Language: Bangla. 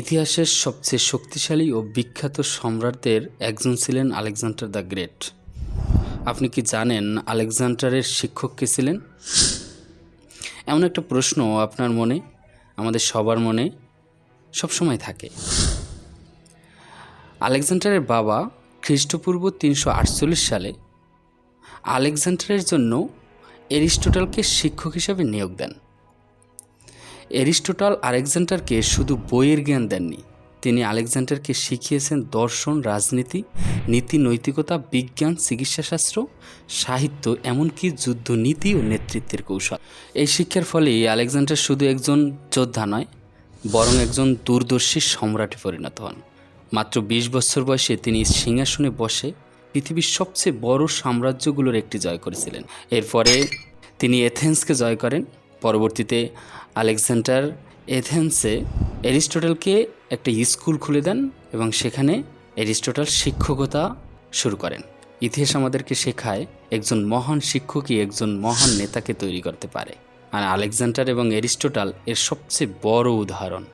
ইতিহাসের সবচেয়ে শক্তিশালী ও বিখ্যাত সম্রাটদের একজন ছিলেন আলেকজান্ডার দ্য গ্রেট। আপনি কি জানেন আলেকজান্ডারের শিক্ষক কে ছিলেন? এমন একটা প্রশ্ন আপনার মনে, আমাদের সবার মনে সবসময় থাকে। আলেকজান্ডারের বাবা খ্রিস্টপূর্ব তিনশো আটচল্লিশ সালে আলেকজান্ডারের জন্য এরিস্টোটলকে শিক্ষক হিসেবে নিয়োগ দেন। এরিস্টোটল আলেকজান্ডারকে শুধু বইয়ের জ্ঞান দেননি, তিনি আলেকজান্ডারকে শিখিয়েছেন দর্শন, রাজনীতি, নীতি, নৈতিকতা, বিজ্ঞান, চিকিৎসাশাস্ত্র, সাহিত্য, এমনকি যুদ্ধনীতি ও নেতৃত্বের কৌশল। এই শিক্ষার ফলেই আলেকজান্ডার শুধু একজন যোদ্ধা নয়, বরং একজন দূরদর্শী সম্রাটে পরিণত হন। মাত্র বিশ বছর বয়সে তিনি সিংহাসনে বসে পৃথিবীর সবচেয়ে বড় সাম্রাজ্যগুলোর একটি জয় করেছিলেন। এরপরে তিনি এথেন্সকে জয় করেন পরবর্তীতে আলেকজান্ডার এথেন্সে এরিস্টোটলকে একটা স্কুল খুলে দেন এবং সেখানে এরিস্টোটল শিক্ষকতা শুরু করেন। ইতিহাস আমাদেরকে শেখায় একজন মহান শিক্ষকই একজন মহান নেতাকে তৈরি করতে পারে। আর আলেকজান্ডার এবং অ্যারিস্টোটাল এর সবচেয়ে বড় উদাহরণ।